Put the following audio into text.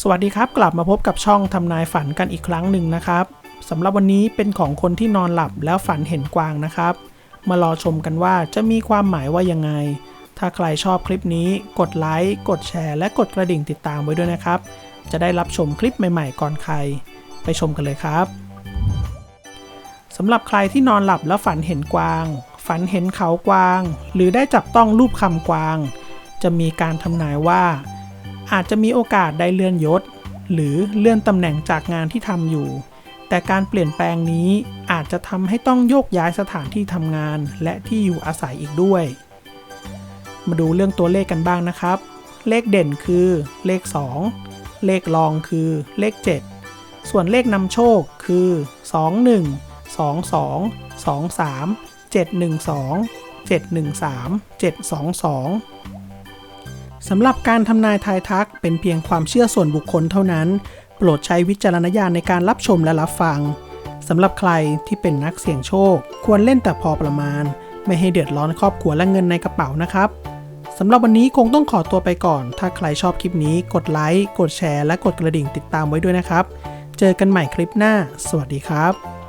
สวัสดีครับ กลับมาพบกับช่องทำนายฝันกันอีกครั้งหนึ่งนะครับสำหรับวันนี้เป็นของคนที่นอนหลับแล้วฝันเห็นกวางนะครับ มารอชมกันว่าจะมีความหมายว่ายังไง ถ้าใครชอบคลิปนี้ กดไลค์กดแชร์ และกดกระดิ่งติดตามไว้ด้วยนะครับ จะได้รับชมคลิปใหม่ ๆ ก่อนใคร ไปชมกันเลยครับสำหรับใครที่นอนหลับแล้วฝันเห็นกวาง ฝันเห็นเขากวาง หรือได้จับต้องรูปคำกวาง จะมีการทำนายว่า อาจจะมีโอกาสได้เลื่อนยศ หรือเลื่อนตำแหน่งจากงานที่ทำอยู่ แต่การเปลี่ยนแปลงนี้อาจจะทำให้ต้องโยกย้ายสถานที่ทำงานและที่อยู่อาศัยอีกด้วย มาดูเรื่องตัวเลขกันบ้างนะครับ เลขเด่นคือเลข 2 เลขรองคือเลข 7 ส่วนเลขนำโชคคือ 21 22 23 712 713 722 สำหรับการทำนายทายทักเป็นเพียงความเชื่อส่วนบุคคลเท่านั้น โปรดใช้วิจารณญาณในการรับชมและรับฟังสำหรับใครที่เป็นนักเสี่ยงโชค ควรเล่นแต่พอประมาณ ไม่ให้เดือดร้อนครอบครัวและเงินในกระเป๋านะครับสำหรับวันนี้คงต้องขอตัวไปก่อน ถ้าใครชอบคลิปนี้กดไลค์กดแชร์และกดกระดิ่งติดตามไว้ด้วยนะครับ เจอกันใหม่คลิปหน้า สวัสดีครับ